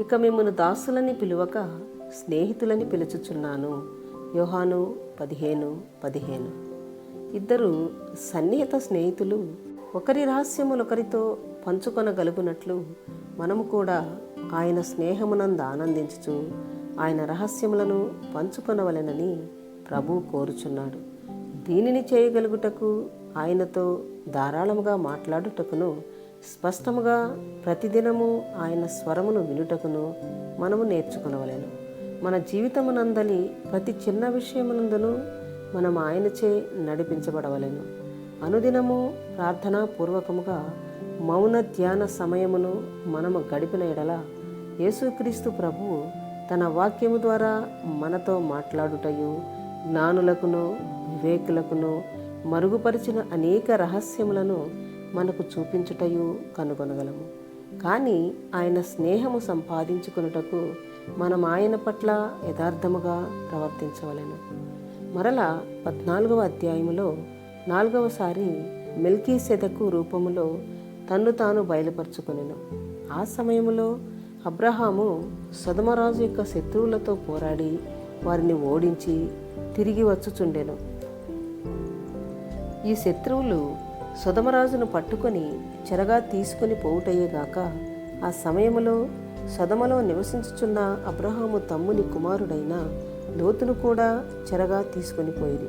ఇక మిమ్మల్ని దాసులని పిలువక స్నేహితులని పిలుచుచున్నాను. యోహాను పదిహేను పదిహేను. ఇద్దరు సన్నిహిత స్నేహితులు ఒకరి రహస్యములొకరితో పంచుకొనగలుగునట్లు మనము కూడా ఆయన స్నేహమునందు ఆనందించుచు ఆయన రహస్యములను పంచుకొనవలెనని ప్రభు కోరుచున్నాడు. దీనిని చేయగలుగుటకు ఆయనతో ధారాళముగా మాట్లాడుటకును స్పష్టముగా ప్రతిదినము ఆయన స్వరమును వినుటకును మనము నేర్చుకునవలేను. మన జీవితమునందలి ప్రతి చిన్న విషయమునందును మనం ఆయనచే నడిపించబడవలెను. అనుదినము ప్రార్థనా పూర్వకముగా మౌన ధ్యాన సమయమును మనము గడిపిన ఎడల యేసుక్రీస్తు ప్రభువు తన వాక్యము ద్వారా మనతో మాట్లాడుటయు జ్ఞానులకును వివేకులకును మరుగుపరిచిన అనేక రహస్యములను మనకు చూపించుటయు కనుగొనగలము. కానీ ఆయన స్నేహము సంపాదించుకున్నటకు మనం ఆయన పట్ల యథార్థముగా ప్రవర్తించవలెను. మరలా పద్నాలుగవ అధ్యాయములో నాలుగవసారి మిల్కీ సెదకు రూపములో తన్ను తాను బయలుపరుచుకునేను. ఆ సమయంలో అబ్రహాము సదమరాజు యొక్క శత్రువులతో పోరాడి వారిని ఓడించి తిరిగి వచ్చుచుండెను. ఈ శత్రువులు సుధమరాజును పట్టుకొని చెరగా తీసుకుని పోవుటయ్యేగాక ఆ సమయంలో సదమలో నివసించుచున్న అబ్రహాము తమ్ముని కుమారుడైన లోతును కూడా చెరగా తీసుకొని పోయింది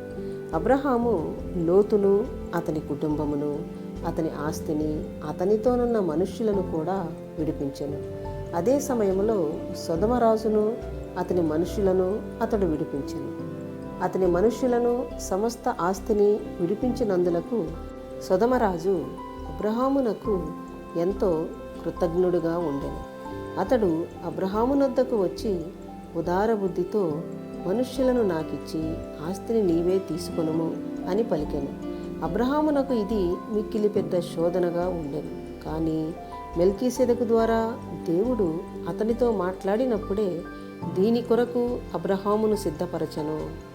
అబ్రహాము లోతును అతని కుటుంబమును అతని ఆస్తిని అతనితోనున్న మనుష్యులను కూడా విడిపించెను. అదే సమయంలో సొదమరాజును అతని మనుషులను అతడు విడిపించెను. అతని మనుష్యులను సమస్త ఆస్తిని విడిపించినందులకు సొదమరాజు అబ్రహామునకు ఎంతో కృతజ్ఞుడుగా ఉండెను. అతడు అబ్రహామునొద్దకు వచ్చి ఉదార బుద్ధితో మనుష్యులను నాకిచ్చి ఆస్తిని నీవే తీసుకొనుము అని పలికెను. అబ్రహామునకు ఇది మిక్కిలి పెద్ద శోధనగా ఉండెను. కానీ మెల్కీసెదకు ద్వారా దేవుడు అతనితో మాట్లాడినప్పుడే దీని కొరకు అబ్రహామును సిద్ధపరచను.